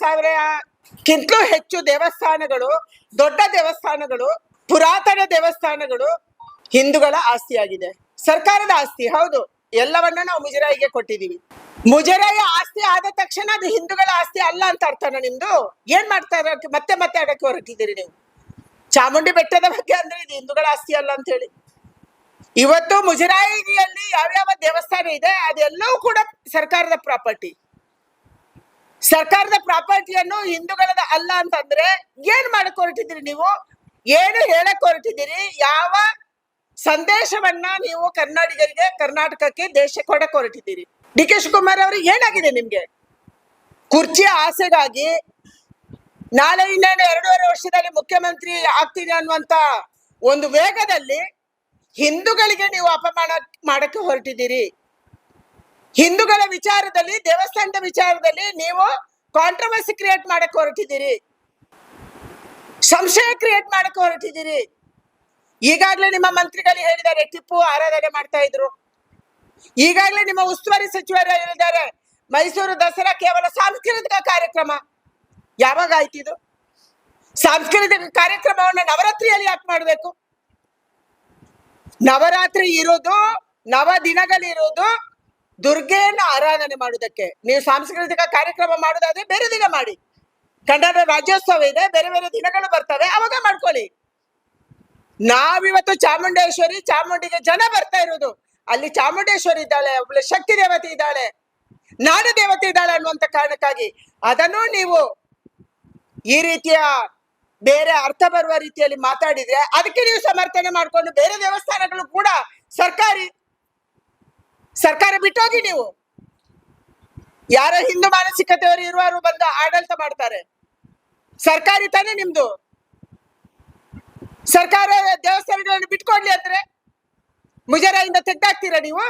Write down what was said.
ಸಾವಿರಕ್ಕಿಂತಲೂ ಹೆಚ್ಚು ದೇವಸ್ಥಾನಗಳು, ದೊಡ್ಡ ದೇವಸ್ಥಾನಗಳು, ಪುರಾತನ ದೇವಸ್ಥಾನಗಳು ಹಿಂದೂಗಳ ಆಸ್ತಿಯಾಗಿದೆ. ಸರ್ಕಾರದ ಆಸ್ತಿ, ಹೌದು. ಎಲ್ಲವನ್ನ ನಾವು ಮುಜರಾಯಿಗೆ ಕೊಟ್ಟಿದೀವಿ ಮುಜರಾಯಿ ಆಸ್ತಿ ಆದ ತಕ್ಷಣ ಅದು ಹಿಂದೂಗಳ ಆಸ್ತಿ ಅಲ್ಲ ಅಂತ ಅರ್ಥನ ನಿಮ್ದು? ಏನ್ ಮಾಡ್ತಾರೆ ಮತ್ತೆ ಮತ್ತೆ ಅಡಕ್ಕೆ ಹೊರಟಿದ್ದೀರಿ ನೀವು? ಚಾಮುಂಡಿ ಬೆಟ್ಟದ ಬಗ್ಗೆ ಅಂದ್ರೆ ಇದು ಹಿಂದೂಗಳ ಆಸ್ತಿ ಅಲ್ಲ ಅಂತ ಹೇಳಿ. ಇವತ್ತು ಮುಜರಾಯಿಯಲ್ಲಿ ಯಾವ್ಯಾವ ದೇವಸ್ಥಾನ ಇದೆ, ಅದೆಲ್ಲವೂ ಕೂಡ ಸರ್ಕಾರದ ಪ್ರಾಪರ್ಟಿ. ಸರ್ಕಾರದ ಪ್ರಾಪರ್ಟಿಯನ್ನು ಹಿಂದೂಗಳದ ಅಲ್ಲ ಅಂತಂದ್ರೆ ಏನ್ ಮಾಡಕ್ ಹೊರಟಿದ್ದೀರಿ ನೀವು? ಏನು ಹೇಳಕ್ ಹೊರಟಿದ್ದೀರಿ? ಯಾವ ಸಂದೇಶವನ್ನ ನೀವು ಕನ್ನಡಿಗರಿಗೆ, ಕರ್ನಾಟಕಕ್ಕೆ ದೇಶ ಕೊಡಕ್ ಹೊರಟಿದ್ದೀರಿ? ಡಿ ಕೆ ಶಿವಕುಮಾರ್ ಅವ್ರಿಗೆ ಏನಾಗಿದೆ ನಿಮ್ಗೆ? ಕುರ್ಚಿಯ ಆಸೆಗಾಗಿ ನಾಳೆ ಇನ್ನೇನು ಎರಡೂವರೆ ವರ್ಷದಲ್ಲಿ ಮುಖ್ಯಮಂತ್ರಿ ಆಗ್ತೀರಿ ಅನ್ನುವಂತ ಒಂದು ವೇಗದಲ್ಲಿ ಹಿಂದೂಗಳಿಗೆ ನೀವು ಅಪಮಾನ ಮಾಡಕ್ಕೆ ಹೊರಟಿದ್ದೀರಿ. ಹಿಂದೂಗಳ ವಿಚಾರದಲ್ಲಿ, ದೇವಸ್ಥಾನದ ವಿಚಾರದಲ್ಲಿ ನೀವು ಕಾಂಟ್ರವರ್ಸಿ ಕ್ರಿಯೇಟ್ ಮಾಡಕ್ ಹೊರಟಿದ್ದೀರಿ. ಸಂಶಯ ಕ್ರಿಯೇಟ್ ಮಾಡಕ್ ಹೊರಟಿದ್ದೀರಿ. ಈಗಾಗಲೇ ನಿಮ್ಮ ಮಂತ್ರಿಗಳು ಹೇಳಿದ್ದಾರೆ, ಟಿಪ್ಪು ಆರಾಧನೆ ಮಾಡ್ತಾ ಇದ್ರು. ಈಗಾಗಲೇ ನಿಮ್ಮ ಉಸ್ತುವಾರಿ ಸಚಿವರು ಹೇಳಿದ್ದಾರೆ ಮೈಸೂರು ದಸರಾ ಕೇವಲ ಸಾಂಸ್ಕೃತಿಕ ಕಾರ್ಯಕ್ರಮ. ಯಾವಾಗ ಆಯ್ತು ಇದು? ಸಾಂಸ್ಕೃತಿಕ ಕಾರ್ಯಕ್ರಮವನ್ನ ನವರಾತ್ರಿಯಲ್ಲಿ ಯಾಕೆ ಮಾಡಬೇಕು? ನವರಾತ್ರಿ ಇರೋದು, ನವ ದಿನಗಳಿರೋದು ದುರ್ಗೆಯನ್ನ ಆರಾಧನೆ ಮಾಡುವುದಕ್ಕೆ. ನೀವು ಸಾಂಸ್ಕೃತಿಕ ಕಾರ್ಯಕ್ರಮ ಮಾಡೋದಾದ್ರೆ ಬೇರೆ ದಿನ ಮಾಡಿ. ಕನ್ನಡ ರಾಜ್ಯೋತ್ಸವ ಇದೆ, ಬೇರೆ ಬೇರೆ ದಿನಗಳು ಬರ್ತವೆ, ಅವಾಗ ಮಾಡ್ಕೊಳ್ಳಿ. ನಾವಿವತ್ತು ಚಾಮುಂಡೇಶ್ವರಿ, ಚಾಮುಂಡಿಗೆ ಜನ ಬರ್ತಾ ಇರೋದು ಅಲ್ಲಿ ಚಾಮುಂಡೇಶ್ವರಿ ಇದ್ದಾಳೆ, ಒಬ್ಳು ಶಕ್ತಿ ದೇವತೆ ಇದ್ದಾಳೆ, ನಾಡ ದೇವತೆ ಇದ್ದಾಳೆ ಅನ್ನುವಂತ ಕಾರಣಕ್ಕಾಗಿ. ಅದನ್ನು ನೀವು ಈ ರೀತಿಯ ಬೇರೆ ಅರ್ಥ ಬರುವ ರೀತಿಯಲ್ಲಿ ಮಾತಾಡಿದ್ರೆ, ಅದಕ್ಕೆ ನೀವು ಸಮರ್ಥನೆ ಮಾಡ್ಕೊಂಡು ಬೇರೆ ದೇವಸ್ಥಾನಗಳು ಕೂಡ ಸರ್ಕಾರಿ ಸರ್ಕಾರ ಬಿಟ್ಟೋಗಿ ನೀವು. ಯಾರ ಹಿಂದೂ ಮಾನಸಿಕತೆಯವರು ಇರುವವರು ಬಂದು ಆಡಳಿತ ಮಾಡ್ತಾರೆ. ಸರ್ಕಾರಿ ತಾನೇ ನಿಮ್ದು. ಸರ್ಕಾರ ದೇವಸ್ಥಾನಗಳನ್ನು ಬಿಟ್ಕೊಡ್ಲಿ ಅಂದ್ರೆ ಮುಜರಾಯಿಂದ ತೆಗ್ದಾಕ್ತೀರಾ ನೀವು?